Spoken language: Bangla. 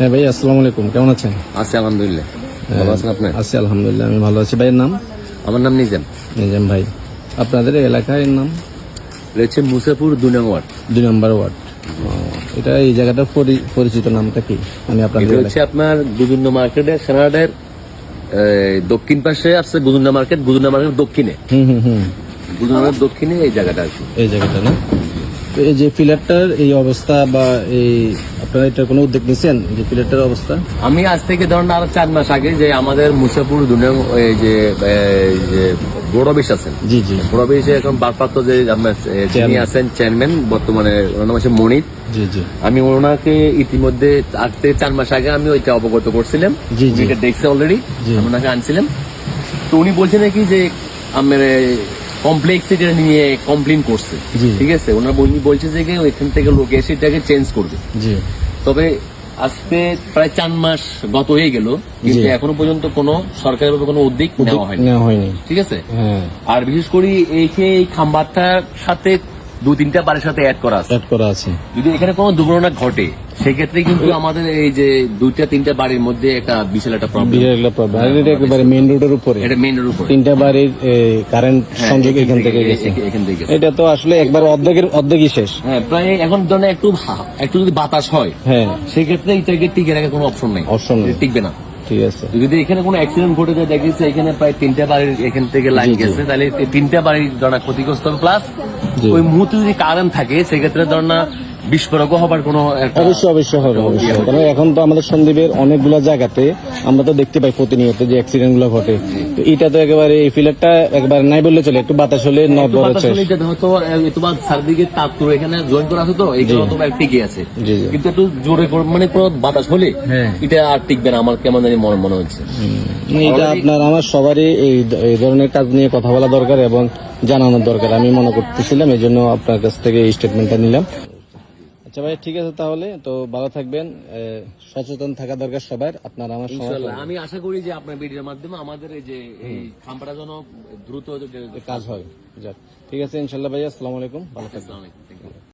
হ্যাঁ ভাই আসসালামু আলাইকুম। কেমন আছেন? আছি আলহামদুলিল্লাহ। ভালো আছেন আপনি আছি আলহামদুলিল্লাহ আমি ভালো আছি। ভাইয়ের নাম? আমার নাম নিজাম। নিজাম ভাই আপনাদের এই এলাকার নাম? রয়েছে মুসাফুর দুই নং ওয়ার্ড। দুই নম্বর ওয়ার্ড। এটা এই জায়গাটার পরি- পরিচিত নামটা কি? আমি আপনাদের এটা হচ্ছে আপনার গুজুন্ড মার্কেটের সেনাডের দক্ষিণ পাশে আছে গুজুন্ড মার্কেট গুজুন্ড মার্কেট দক্ষিণে। হুম হুম হুম। গুজুন্ড মার্কেট দক্ষিণে এই জায়গাটা কি। এই জায়গাটা না? এই যে পিলারটার এই অবস্থা বা এই আপনারা এটার কোনো উদ্যোগ নিছেন? যে পিলারটার অবস্থা? আমি আজ থেকে ধরেন আরও চার মাস আগে যে আমাদের নং এই যে বড় অফিস আছেন। জি জি। বড় এখন ভারপ্রাপ্ত যে যিনি আছেন চেয়ারম্যান বর্তমানে ওনার নাম হচ্ছে মনির। জি জি। আমি ওনাকে ইতিমধ্যে আজ থেকে চার মাস আগে আমি ওইটা অবগত করছিলাম। জি, জি। এটা দেখছে অলরেডি ওনাকে আনছিলাম। তো উনি বলছেন নাকি যে আমার কমপ্লেক্স এটা নিয়ে কমপ্লেন করছে ঠিক আছে? ওনার উনি বলছে যে ওইখান থেকে লোক এসে এটাকে চেঞ্জ করবে। তবে আজকে প্রায় চার মাস গত হয়ে গেল কিন্তু এখনও পর্যন্ত কোনো সরকারিভাবে কোনো উদ্যোগ নেওয়া হয়নি। হয়নি। ঠিক আছে? হ্যাঁ। আর বিশেষ করে এই যে এই খাম্বারটার সাথে দু তিনটা বাড়ির সাথে অ্যাড করা আছে। যদি এখানে কোনো দুর্ঘটনা ঘটে সেক্ষেত্রে কিন্তু আমাদের এই যে দুইটা তিনটা বাড়ির মধ্যে একটা বিশাল একটা প্রবলেম একটা প্রবলেম আর এটা একেবারে মেইন রোডের উপরে। এটা মেইন রোড উপরে। তিনটা বাড়ির কারেন্ট হ্যাঁ, সংযোগ এখান থেকে গেছে। এখান- থেকে এটা তো আসলে একবার অর্ধেকের অর্ধেকই শেষ। হ্যাঁ প্রায় এখন ধরেন একটু একটু যদি বাতাস হয় হ্যাঁ। সেক্ষেত্রে এটাকে টিকে রাখার কোনো অপশন নেই। অপশন নেই। টিকবে না। ঠিক আছে। যদি এখানে কোনো অ্যাক্সিডেন্ট ঘটে যায় দেখেছে এখানে প্রায় তিনটা বাড়ির এখান থেকে লাইন। গেছে তাহলে তিনটা বাড়ির ধরনা ক্ষতিগ্রস্ত প্লাস ওই মুহূর্তে যদি কারেন্ট থাকে সেক্ষেত্রে ধরনা বিস্ফোরকও হবার কোনো অবশ্যই অবশ্যই হবে অবশ্যই কারণ এখন তো আমাদের সন্দীপের অনেকগুলো জায়গাতে আমরা তো দেখতে পাই প্রতিনিয়ত যে অ্যাক্সিডেন্টগুলো ঘটে। তো এটা তো একেবারে এই ফিলারটা একবার নাই বললে চলে একটু বাতাস হলে নট বড় বাতাস হলে এটা হয়তো তোমার চারদিকে তাপ তো এখানে জয়েন করা আছে তো এগুলো আছে। কিন্তু একটু জোরে মানে কোনো বাতাস হলে হ্যাঁ। এটা আর টিকবে না আমার কেমন জানি মনে মনে হচ্ছে। এটা আপনার আমার সবারই এই এই ধরনের কাজ নিয়ে কথা বলা দরকার এবং জানানোর দরকার। আমি মনে করতেছিলাম এই জন্য আপনার কাছ থেকে এই স্টেটমেন্টটা নিলাম। আচ্ছা ভাই ঠিক আছে তাহলে। তো ভালো থাকবেন। সচেতন থাকা দরকার সবার। আপনার আমার আমি আশা করি যে আপনার ভিডিওর মাধ্যমে আমাদের এই যে এই খাম্পাটা যেন দ্রুত কাজ হয়। যাক ঠিক আছে ইনশাল্লাহ ভাইয়া আসসালামু আলাইকুম। ভালো থাকবেন।